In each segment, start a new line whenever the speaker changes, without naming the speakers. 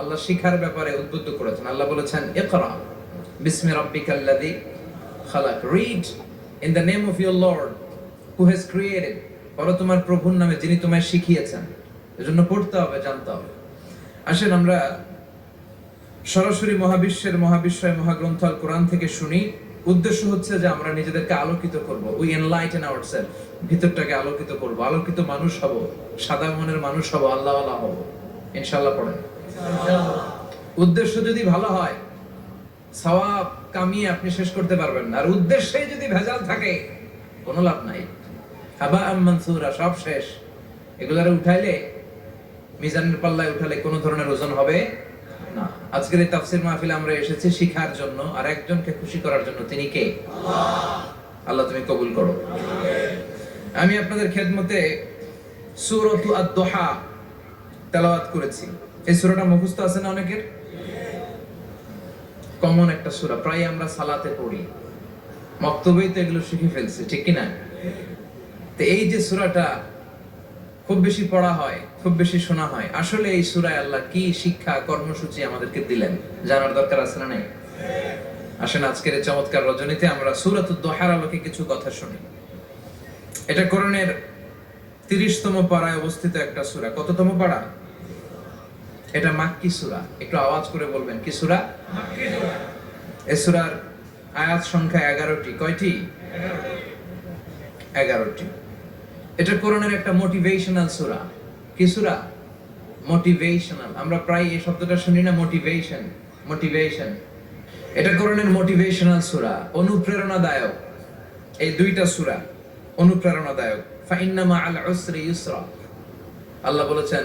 আল্লাহ শিখার ব্যাপারে উদ্বুদ্ধ করেছেন। আল্লাহ বলেছেন, ইকরা বিসমি রাব্বিকাল্লাযী খালাক। Read in name of your lord who has created তোমার প্রভুর নামে যিনি তোমায় শিখিয়েছেন। এজন্য পড়তে হবে, জানতে হবে। আসেন আমরা সরাসরি মহাবিশ্বের মহাবিশ্বয় মহাগ্রন্থ আল কোরআন থেকে শুনি। উদ্দেশ্য হচ্ছে যে আমরা নিজেদেরকে আলোকিত করব। উই এনলাইটেন আওয়ারসেলফ ভিতরটাকে আলোকিত করব। আলোকিত মানুষ হব। সাদা মনের মানুষ হব। আল্লাহ আল্লাহ হব। ইনশাআল্লাহ পড়েন। উদ্দেশ্য যদি ভালো হয়, সওয়াব কামিয়ে আপনি শেষ করতে পারবেন না। আর উদ্দেশ্যে যদি ভেজাল থাকে, কোনো লাভ নাই। হাবা মানসুরা, সব শেষ। এগুলারে উঠাইলে, মিজানের পাল্লায় উঠালে কোনো ধরনের ওজন হবে না। আজকের এই তাফসির মাহফিলে আমরা এসেছি শিখার জন্য, আর একজনকে খুশি করার জন্য। তিনি কে? আল্লাহ তুমি কবুল করো। আমি আপনাদের খেদমতে সূরাতু আদ-দোহা তেলাওয়াত করেছি। এই সূরাটা মুখস্থ আছে না অনেকের? কমন একটা সূরা, প্রায় আমরা সালাতে পড়ি। মক্তবেই তো এগুলো শিখে ফেলছি, ঠিক কি না তো এই যে সূরাটা খুব বেশি পড়া হয়, খুব বেশি শোনা হয়, আসলে এই সূরায় আল্লাহ কি শিক্ষা, কর্মসূচি আমাদেরকে দিলেন, জানার দরকার আছে না নাই? আসেন, আজকের চমৎকার রজনীতে আমরা সূরাতুদ দোহার আলোকে কিছু কথা শুনি। এটা কোরআনের তিরিশতম পাড়ায় অবস্থিত একটা সূরা। কততম পাড়া? এটা মাক্কি সূরা। একটু আওয়াজ করে বলবেন কি সূরা? এই সূরার আয়াত সংখ্যা এগারোটি। কয়টি? এগারোটি। এটা কোরআনের একটা মোটিভেশনাল সুরা। কি সূরা? মোটিভেশনাল আমরা প্রায় এই শব্দটা শুনি না মোটিভেশন মোটিভেশন এটা কোরআনের মোটিভেশনাল সূরা। অনুপ্রেরণাদায়ক। এই দুইটা সূরা অনুপ্রেরণাদায়ক। ফাইন্নামা আল উসরি ইউসরা। আল্লাহ বলেছেন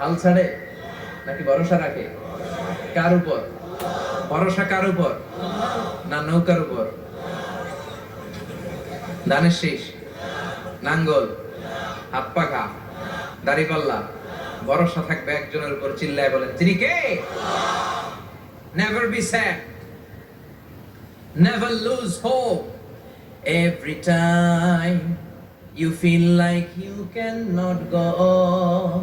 হাল ছাড়ে নাকি ভরসা রাখে? কার উপর? ভরসা কার উপর? না নৌকার উপর? ধানের শীষ, নাঙ্গল হাত পাখা দাড়িপাল্লা, ভরসা থাকবে একজনের উপর, চিল্লায় বলেন, তিনি কে? Never be sad never lose hope every time you feel like you cannot go on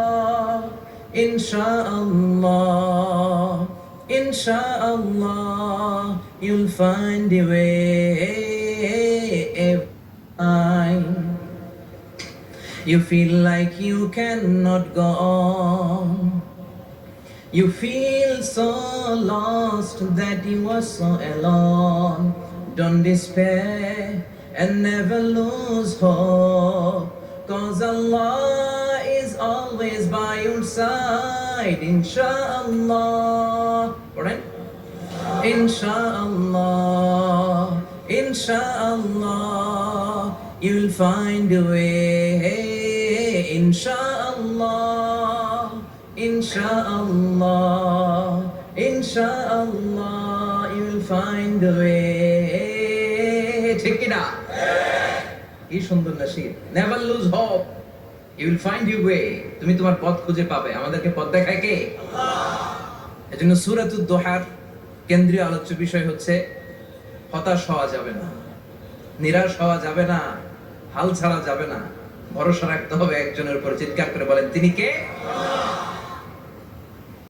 inshallah Inshallah, you'll find a way. You feel like you cannot go on. You feel so lost that you are so alone. Don't despair and never lose hope. Cause Allah always by your side, inshallah. পড়েন Inshallah, Inshallah, you'll find a way. Inshallah, Inshallah, Inshallah, you'll find a way. কি সুন্দর Nasir never lose hope you will find you way তুমি তোমার পথ খুঁজে পাবে। আমাদেরকে পথ দেখায় কে? এজন্য সূরাতুদ দোহার কেন্দ্রীয় আলোচ্য বিষয় হচ্ছে হতাশ হওয়া যাবে না নিরাশ হওয়া যাবে না হাল ছাড়া যাবে না। ভরসা রাখতে হবে একজনের উপর। চিৎকার করে বলেন তিনি কে?